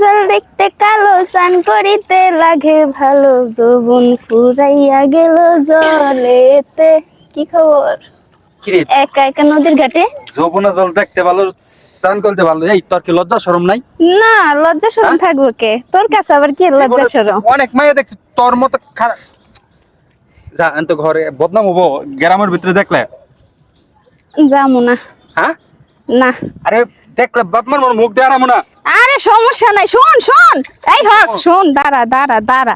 জল দেখতে কালো চান করিতে লাগে ভালো যৌবন ফুরাইয়া গেল জলেতে। কি খবর? একা একা নদীর ঘাটে? যৌবনা জল দেখতে ভালো চান করতে ভালো। এই তোর কি লজ্জা শরম নাই? না লজ্জা শরম থাকব কে? তোর কাছে আবার কি লজ্জা শরম? অনেক মাইয়া দেখছি তোর মতো খারাপ যা তো ঘরে বদনাম হব গ্রামের ভিতরে দেখলে। যাব না। হ্যাঁ? না। আরে দেখলে বদমান মোর মুখ দিয়ে না। আরে সমস্যা নাই শোন শোন। এই হক শোন দাঁড়া দাঁড়া দাঁড়া।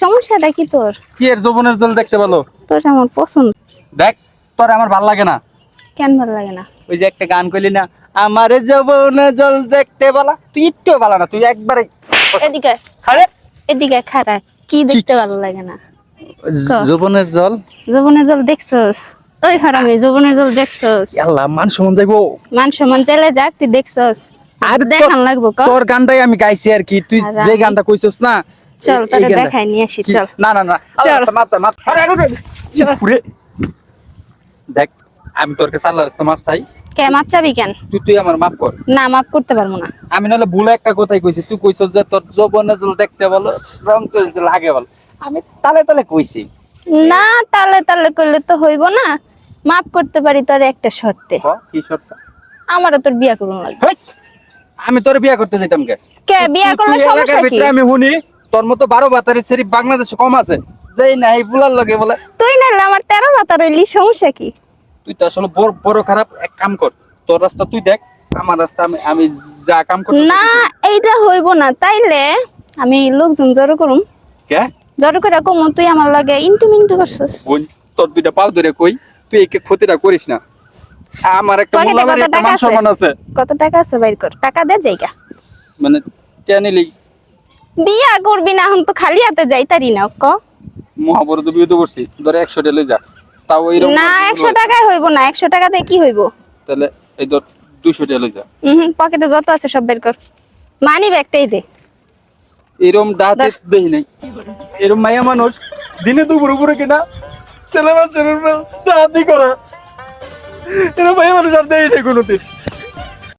সমস্যাটা কি তোর? কি এর যৌবনের জল দেখতে ভালো তোর আমার পছন্দ। দেখ তোর আমার ভালো লাগে না। কেন ভালো লাগে না? ওই যে একটা গান কইলি না আমার যৌবনের জল দেখতে বলা তুই একটু ভালো না তুই একবারে এদিকে আরে। এদিকে খাড়া কি দেখতে ভালো লাগে না? যৌবনের জল? যৌবনের জল দেখছস? ওই হারামি যৌবনের জল দেখছস? আল্লাহ মান সমান যাইবো মান সম্মান চাইলে যাক তুই দেখছস। আর দেখান লাগবো তোর গানটাই আমি গাইছি আর কি। তুই যে গানটা কইছস না চল তোরে দেখাই নিয়ে আসি চল। না না না চল। মাপ মাপ আরে, আরে, চল। পুরে। দেখ আমি তোর কাছে আল্লাহর রাস্তা মাপ চাই। কে মাপ চাবি কেন? তুই তুই আমার মাপ কর। না মাপ করতে পারব না। আমি নাহলে ভুলে একটা কথাই কইছি। তুই কইছস যে তোর যৌবনের জল দেখতে বলো রং দিতে লাগে বল আমি তালে তালে কইছি। না তালে তালে করলে তো হইব না। মাপ করতে পারি তোর একটা শর্তে। ক, শর্ত? আমারও তোর বিয়া করুন লাগবে আমি তোর বিয়া করতে যেতাম কে? কে বিয়া করলে সমস্যা কি? আমি শুনি তোর মতো বারো বাতারি সেরি বাংলাদেশে কম আছে। যেই না এই বুলার লগে বলে। তুই নাহলে আমার তেরো মাথা রইলি সমস্যা কি? তুই তো আসলে বড় বড় খারাপ এক কাম কর। তোর রাস্তা তুই দেখ আমার রাস্তা আমি আমি যা কাম কর না এইটা হইব না। তাইলে আমি লোকজন জড়ো করুম। কে? জড়ো করে কম তুই আমার লাগে ইন্টু মিন্টু করছস। তোর দুইটা পাও ধরে কই? তুই এই ক্ষতিটা করিস না। আমার একটা মান সম্মান আছে? কত টাকা আছে বাইর কর। টাকা দে যাইগা মানে টেনিলি বিয়া করবি না এখন তো খালি হাতে যাইতারি না ক তো বিয়ে তো করছি। ধরে একশো টেলে যা। তাও এইরকম না একশো টাকায় হইব না। একশো টাকাতে কি হইব? তাহলে এই ধর দুইশো টেলে যা। হুম পকেটে যত আছে সব বের কর। মানি ব্যাগটাই দে। এরম দাঁতে দেখি নাই। এরম মাইয়া মানুষ দিনে দুপুর উপরে কিনা ছেলে মানুষের দাঁতই করা। এরম ভাই মানুষ আর দেয় নাই কোনোদিন।